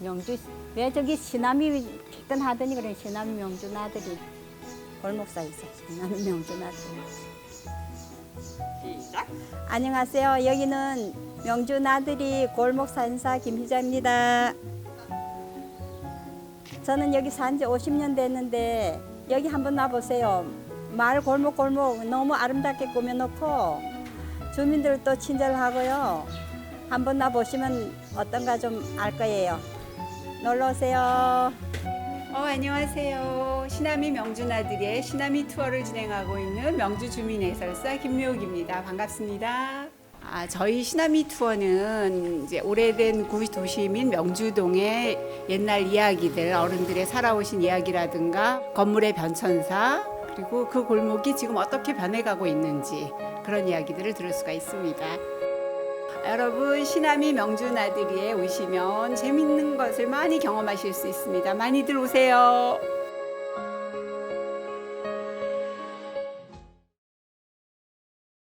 명주 왜 저기 시남이 기껏 하더니 그래? 시남 명주 나들이. 골목사에 있어 시남 명주 나들이. 시작. 안녕하세요. 여기는 명주 나들이 골목 산사 김희자입니다. 저는 여기 산 지 50년 됐는데 여기 한번 와보세요. 마을 골목 골목 너무 아름답게 꾸며놓고 주민들도 친절하고요. 한번 와보시면 어떤가 좀 알 거예요 놀러 오세요. 어, 안녕하세요. 시나미 명주 나들이의 시나미 투어를 진행하고 있는 명주 주민 해설사 김묘옥입니다. 반갑습니다. 아, 저희 시나미 투어는 이제 오래된 구 도시민 명주동의 옛날 이야기들, 어른들의 살아오신 이야기라든가 건물의 변천사, 그리고 그 골목이 지금 어떻게 변해가고 있는지 그런 이야기들을 들을 수가 있습니다. 여러분 시나미 명주나들이에 오시면 재밌는 것을 많이 경험하실 수 있습니다. 많이들 오세요.